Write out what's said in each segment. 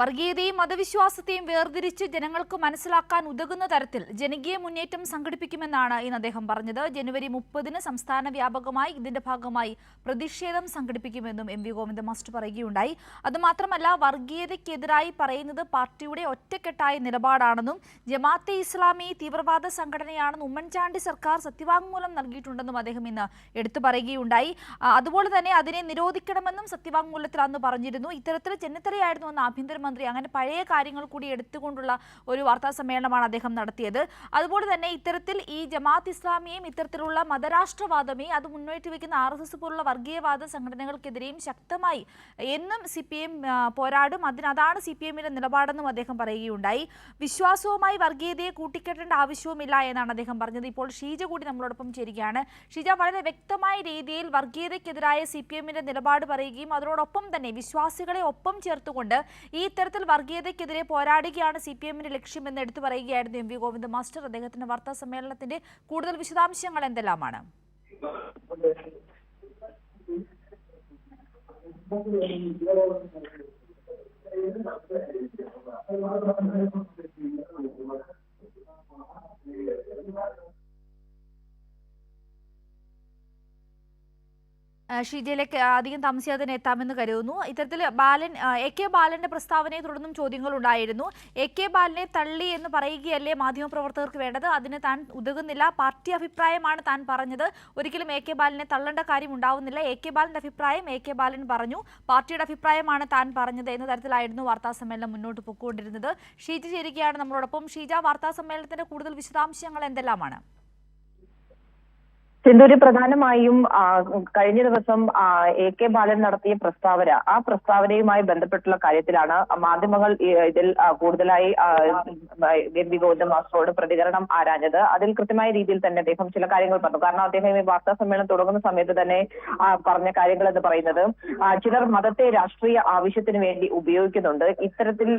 വർഗീയതയും മതവിശ്വാസത്തെയും വേർതിരിച്ച് ജനങ്ങൾക്ക് മനസ്സിലാക്കാൻ ഉതകുന്ന തരത്തിൽ ജനകീയ മുന്നേറ്റം സംഘടിപ്പിക്കുമെന്നാണ് ഇന്ന് അദ്ദേഹം പറഞ്ഞത്. ജനുവരി മുപ്പതിന് സംസ്ഥാന വ്യാപകമായി ഇതിന്റെ ഭാഗമായി പ്രതിഷേധം സംഘടിപ്പിക്കുമെന്നും എം വി ഗോവിന്ദ മാസ്റ്റർ പറയുകയുണ്ടായി. അതുമാത്രമല്ല വർഗീയതയ്ക്കെതിരായി പറയുന്നത് പാർട്ടിയുടെ ഒറ്റക്കെട്ടായ നിലപാടാണെന്നും ജമാഅത്തെ ഇസ്ലാമി തീവ്രവാദ സംഘടനയാണെന്ന് ഉമ്മൻചാണ്ടി സർക്കാർ സത്യവാങ്മൂലം നൽകിയിട്ടുണ്ടെന്നും അദ്ദേഹം ഇന്ന് എടുത്തു പറയുകയുണ്ടായി. അതുപോലെ തന്നെ അതിനെ നിരോധിക്കണമെന്നും സത്യവാങ്മൂലത്തിൽ അന്ന് പറഞ്ഞിരുന്നു. ഇത്തരത്തിൽ ചെന്നിത്തലയായിരുന്നു എന്ന് ആഭ്യന്തരമന്ത്രി അങ്ങനെ പഴയ കാര്യങ്ങൾ കൂടി എടുത്തുകൊണ്ടുള്ള ഒരു വാർത്താ സമ്മേളനമാണ് അദ്ദേഹം നടത്തിയത്. അതുപോലെ തന്നെ ഇത്തരത്തിൽ ഈ ജമാഅത്ത് ഇസ്ലാമിയെയും ഇത്തരത്തിലുള്ള മതരാഷ്ട്രവാദമേ അത് മുന്നോട്ട് വയ്ക്കുന്ന ആർ എസ് എസ് പോലുള്ള വർഗീയവാദ സംഘടനകൾക്കെതിരെയും ശക്തമായി എന്നും സി പി എം പോരാടും. അതിന് അതാണ് സി പി എമ്മിന്റെ നിലപാടെന്നും അദ്ദേഹം പറയുകയുണ്ടായി. വിശ്വാസവുമായി വർഗീയതയെ കൂട്ടിക്കെട്ടേണ്ട ആവശ്യവുമില്ല എന്നാണ് അദ്ദേഹം പറഞ്ഞത്. ഇപ്പോൾ ഷീജ കൂടി നമ്മളോടൊപ്പം ചേരുകയാണ്. ഷീജ വളരെ വ്യക്തമായ രീതിയിൽ വർഗീയതയ്ക്കെതിരായ സി പി എമ്മിന്റെ നിലപാട് പറയുകയും അതിനോടൊപ്പം തന്നെ വിശ്വാസികളെ ഒപ്പം ചേർത്തുകൊണ്ട് ഈ ഇത്തരത്തിൽ വർഗീയതയ്ക്കെതിരെ പോരാടുകയാണ് സി പി എമ്മിന്റെ ലക്ഷ്യമെന്ന് എടുത്തു പറയുകയായിരുന്നു എം വി ഗോവിന്ദ മാസ്റ്റർ. അദ്ദേഹത്തിന്റെ വാർത്താ സമ്മേളനത്തിന്റെ കൂടുതൽ വിശദാംശങ്ങൾ എന്തെല്ലാമാണ്? ആ, ഷീജയിലേക്ക് അധികം താമസിയാതെ തന്നെ എത്താമെന്ന് കരുതുന്നു. ഇത്തരത്തിൽ ബാലൻ എ കെ ബാലന്റെ പ്രസ്താവനയെ തുടർന്നും ചോദ്യങ്ങൾ ഉണ്ടായിരുന്നു. എ കെ ബാലനെ തള്ളി എന്ന് പറയുകയല്ലേ മാധ്യമപ്രവർത്തകർക്ക് വേണ്ടത്? അതിന് താൻ ഉതകുന്നില്ല. പാർട്ടി അഭിപ്രായമാണ് താൻ പറഞ്ഞത്. ഒരിക്കലും എ കെ ബാലനെ തള്ളേണ്ട കാര്യം ഉണ്ടാവുന്നില്ല. എ കെ ബാലന്റെ അഭിപ്രായം എ കെ ബാലൻ പറഞ്ഞു. പാർട്ടിയുടെ അഭിപ്രായമാണ് താൻ പറഞ്ഞത് എന്ന തരത്തിലായിരുന്നു വാർത്താ സമ്മേളനം മുന്നോട്ട് പൊക്കൊണ്ടിരുന്നത് ഷീജ ചേരുകയാണ് നമ്മളോടൊപ്പം. ഷീജ വാർത്താ സമ്മേളനത്തിന്റെ കൂടുതൽ വിശദാംശങ്ങൾ എന്തെല്ലാമാണ്? സിന്ധൂരി പ്രധാനമായും കഴിഞ്ഞ ദിവസം എ കെ ബാലൻ നടത്തിയ പ്രസ്താവന ആ പ്രസ്താവനയുമായി ബന്ധപ്പെട്ടുള്ള കാര്യത്തിലാണ് മാധ്യമങ്ങൾ ഇതിൽ കൂടുതലായി ഗംഭി വി ഗോവിന്ദ മാസ്റ്ററോട് പ്രതികരണം ആരാഞ്ഞത്. അതിൽ കൃത്യമായ രീതിയിൽ തന്നെ അദ്ദേഹം ചില കാര്യങ്ങൾ പറഞ്ഞു. കാരണം അദ്ദേഹം ഈ വാർത്താ സമ്മേളനം തുടങ്ങുന്ന സമയത്ത് തന്നെ പറഞ്ഞ കാര്യങ്ങൾ എന്ന് പറയുന്നത് ചിലർ മതത്തെ രാഷ്ട്രീയ ആവശ്യത്തിന് വേണ്ടി ഉപയോഗിക്കുന്നുണ്ട്. ഇത്തരത്തിൽ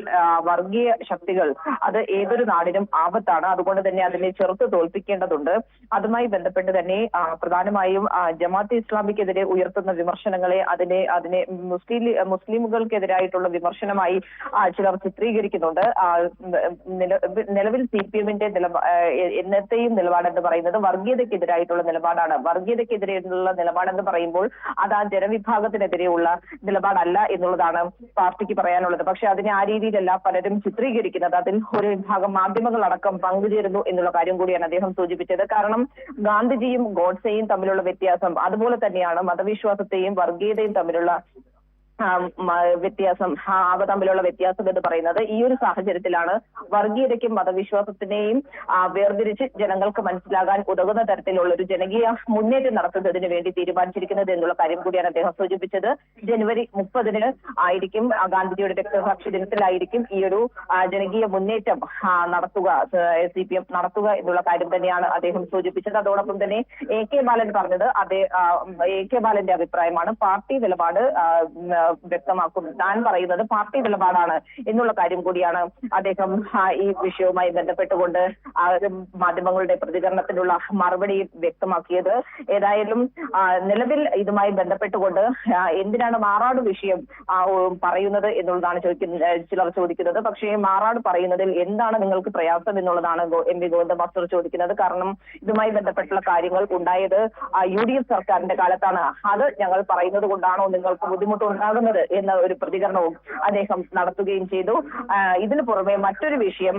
വർഗീയ ശക്തികൾ അത് ഏതൊരു നാടിനും ആപത്താണ്. അതുകൊണ്ട് തന്നെ അതിനെ ചെറുത്ത് തോൽപ്പിക്കേണ്ടതുണ്ട്. അതുമായി ബന്ധപ്പെട്ട് തന്നെ പ്രധാനമായും ജമാഅത്തെ ഇസ്ലാമിക്കെതിരെ ഉയർത്തുന്ന വിമർശനങ്ങളെ അതിനെ അതിനെ മുസ്ലിം മുസ്ലിമുകൾക്കെതിരായിട്ടുള്ള വിമർശനമായി ചിലർ ചിത്രീകരിക്കുന്നുണ്ട്. നിലവിൽ സി പി എമ്മിന്റെ എന്നത്തെയും നിലപാടെന്ന് പറയുന്നത് വർഗീയതയ്ക്കെതിരായിട്ടുള്ള നിലപാടാണ്. വർഗീയതയ്ക്കെതിരെയുള്ള നിലപാടെന്ന് പറയുമ്പോൾ അത് ആ ജനവിഭാഗത്തിനെതിരെയുള്ള നിലപാടല്ല എന്നുള്ളതാണ് പാർട്ടിക്ക് പറയാനുള്ളത്. പക്ഷെ അതിനെ ആ രീതിയിലല്ല പലരും ചിത്രീകരിക്കുന്നത്. അതിൽ ഒരു വിഭാഗം മാധ്യമങ്ങളടക്കം പങ്കുചേരുന്നു എന്നുള്ള കാര്യം കൂടിയാണ് അദ്ദേഹം സൂചിപ്പിച്ചത്. കാരണം ഗാന്ധിജിയും ഗോഡ്സെയും തമ്മിലുള്ള വ്യത്യാസം അതുപോലെ തന്നെയാണ് മതവിശ്വാസത്തെയും വർഗീയതയും തമ്മിലുള്ള വ്യത്യാസം അവ തമ്മിലുള്ള വ്യത്യാസം എന്ന് പറയുന്നത് ഈ ഒരു സാഹചര്യത്തിലാണ് വർഗീയതയ്ക്കും മതവിശ്വാസത്തിനെയും വേർതിരിച്ച് ജനങ്ങൾക്ക് മനസ്സിലാകാൻ ഉതകുന്ന തരത്തിലുള്ള ഒരു ജനകീയ മുന്നേറ്റം നടത്തുന്നതിന് വേണ്ടി തീരുമാനിച്ചിരിക്കുന്നത് എന്നുള്ള കാര്യം കൂടിയാണ് അദ്ദേഹം സൂചിപ്പിച്ചത്. ജനുവരി മുപ്പതിന് ആയിരിക്കും ഗാന്ധിജിയുടെ രക്തസാക്ഷി ദിനത്തിലായിരിക്കും ഈ ഒരു ജനകീയ മുന്നേറ്റം നടത്തുക സി പി എം നടത്തുക എന്നുള്ള കാര്യം തന്നെയാണ് അദ്ദേഹം സൂചിപ്പിച്ചത്. അതോടൊപ്പം തന്നെ എ കെ ബാലൻ പറഞ്ഞത് അതേ എ കെ ബാലന്റെ അഭിപ്രായമാണ്. പാർട്ടി നിലപാട് ആ, ഉം, വ്യക്തമാക്കും. താൻ പറയുന്നത് പാർട്ടി നിലപാടാണ് എന്നുള്ള കാര്യം കൂടിയാണ് അദ്ദേഹം ഈ വിഷയവുമായി ബന്ധപ്പെട്ടുകൊണ്ട് മാധ്യമങ്ങളുടെ പ്രതികരണത്തിനുള്ള മറുപടി വ്യക്തമാക്കിയത്. ഏതായാലും നിലവിൽ ഇതുമായി ബന്ധപ്പെട്ടുകൊണ്ട് എന്തിനാണ് മാറാട് വിഷയം പറയുന്നത് എന്നുള്ളതാണ് ചോദിക്കുന്നത് ചിലർ ചോദിക്കുന്നത്. പക്ഷേ മാറാട് പറയുന്നതിൽ എന്താണ് നിങ്ങൾക്ക് പ്രയാസം എന്നുള്ളതാണ് എം വി ഗോവിന്ദ മാസ്റ്റർ ചോദിക്കുന്നത്. കാരണം ഇതുമായി ബന്ധപ്പെട്ടുള്ള കാര്യങ്ങൾ ഉണ്ടായത് യു ഡി എഫ് സർക്കാരിന്റെ കാലത്താണ്. അത് ഞങ്ങൾ പറയുന്നത് കൊണ്ടാണോ നിങ്ങൾക്ക് ബുദ്ധിമുട്ട് ഉണ്ടാകുന്നത് എന്ന ഒരു പ്രതികരണവും അദ്ദേഹം നടത്തുകയും ചെയ്തു. ഇതിനു പുറമെ മറ്റൊരു വിഷയം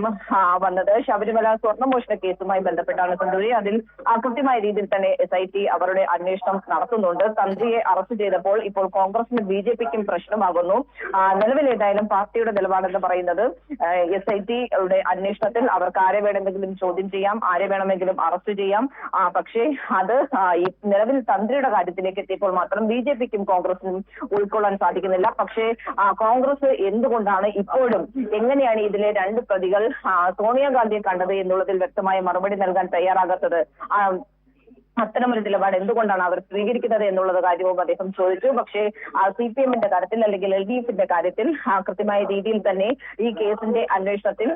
വന്നത് ശബരിമല സ്വർണമോഷണ കേസുമായി ബന്ധപ്പെട്ടാണ് തന്ത്രി അതിൽ കൃത്യമായ രീതിയിൽ തന്നെ എസ് ഐ ടി അവരുടെ അന്വേഷണം നടത്തുന്നുണ്ട്. തന്ത്രിയെ അറസ്റ്റ് ചെയ്തപ്പോൾ ഇപ്പോൾ കോൺഗ്രസിനും ബി ജെ പിക്കും പ്രശ്നമാകുന്നു. നിലവിലേതായാലും പാർട്ടിയുടെ നിലപാടെന്ന് പറയുന്നത് എസ് ഐ ടിയുടെ അന്വേഷണത്തിൽ അവർക്ക് ആരെ വേണമെങ്കിലും ചോദ്യം ചെയ്യാം ആരെ വേണമെങ്കിലും അറസ്റ്റ് ചെയ്യാം. പക്ഷേ അത് നിലവിൽ തന്ത്രിയുടെ കാര്യത്തിലേക്ക് എത്തിയപ്പോൾ മാത്രം ബി ജെ പിക്കും കോൺഗ്രസിനും ഉൾക്കൊള്ളാൻ സാധിക്കുന്നില്ല. പക്ഷേ കോൺഗ്രസ് എന്തുകൊണ്ടാണ് ഇപ്പോഴും എങ്ങനെയാണ് ഇതിലെ രണ്ട് പ്രതികൾ സോണിയാഗാന്ധിയെ കണ്ടത് എന്നുള്ളതിൽ വ്യക്തമായ മറുപടി നൽകാൻ തയ്യാറാകാത്തത്? അത്തരമൊരു നിലപാട് എന്തുകൊണ്ടാണ് അവർ സ്വീകരിക്കുന്നത് എന്നുള്ളത് കാര്യവും അദ്ദേഹം ചോദിച്ചു. പക്ഷേ സി പി എമ്മിന്റെ കാര്യത്തിൽ അല്ലെങ്കിൽ എൽ ഡി എഫിന്റെ കാര്യത്തിൽ കൃത്യമായ രീതിയിൽ തന്നെ ഈ കേസിന്റെ അന്വേഷണത്തിൽ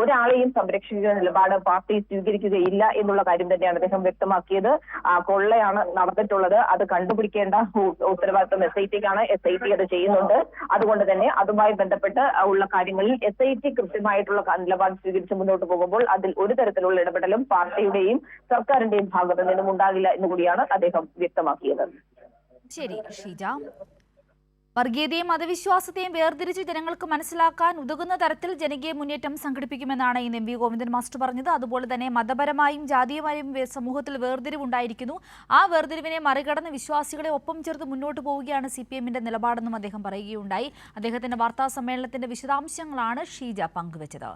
ഒരാളെയും സംരക്ഷിക്കുന്ന നിലപാട് പാർട്ടി സ്വീകരിക്കുകയില്ല എന്നുള്ള കാര്യം തന്നെയാണ് അദ്ദേഹം വ്യക്തമാക്കിയത്. കൊള്ളയാണ് നടന്നിട്ടുള്ളത്. അത് കണ്ടുപിടിക്കേണ്ട ഉത്തരവാദിത്വം എസ് ഐ ടിക്കാണ്. എസ് ഐ ടി അത് ചെയ്യുന്നുണ്ട്. അതുകൊണ്ട് തന്നെ അതുമായി ബന്ധപ്പെട്ട് ഉള്ള കാര്യങ്ങളിൽ എസ് ഐ ടി കൃത്യമായിട്ടുള്ള നിലപാട് സ്വീകരിച്ച് മുന്നോട്ട് പോകുമ്പോൾ അതിൽ ഒരു തരത്തിലുള്ള ഇടപെടലും പാർട്ടിയുടെയും സർക്കാരിന്റെയും ഭാഗത്ത് നിന്നും ഉണ്ടാകില്ല എന്ന് കൂടിയാണ് അദ്ദേഹം വ്യക്തമാക്കിയത്. ശരി ഷീജ. വർഗീയതയും മതവിശ്വാസത്തെയും വേർതിരിച്ച് ജനങ്ങൾക്ക് മനസ്സിലാക്കാൻ ഉതകുന്ന തരത്തിൽ ജനകീയ മുന്നേറ്റം സംഘടിപ്പിക്കുമെന്നാണ് ഇന്ന് എം വി ഗോവിന്ദൻ മാസ്റ്റർ പറഞ്ഞത്. അതുപോലെ തന്നെ മതപരമായും ജാതീയമായും സമൂഹത്തിൽ വേർതിരിവുണ്ടായിരിക്കുന്നു. ആ വേർതിരിവിനെ മറികടന്ന് വിശ്വാസികളെ ഒപ്പം ചേർത്ത് മുന്നോട്ട് പോവുകയാണ് സി പി നിലപാടെന്നും അദ്ദേഹം പറയുകയുണ്ടായി. അദ്ദേഹത്തിന്റെ വാർത്താ സമ്മേളനത്തിന്റെ വിശദാംശങ്ങളാണ് ഷീജ പങ്കുവച്ചത്.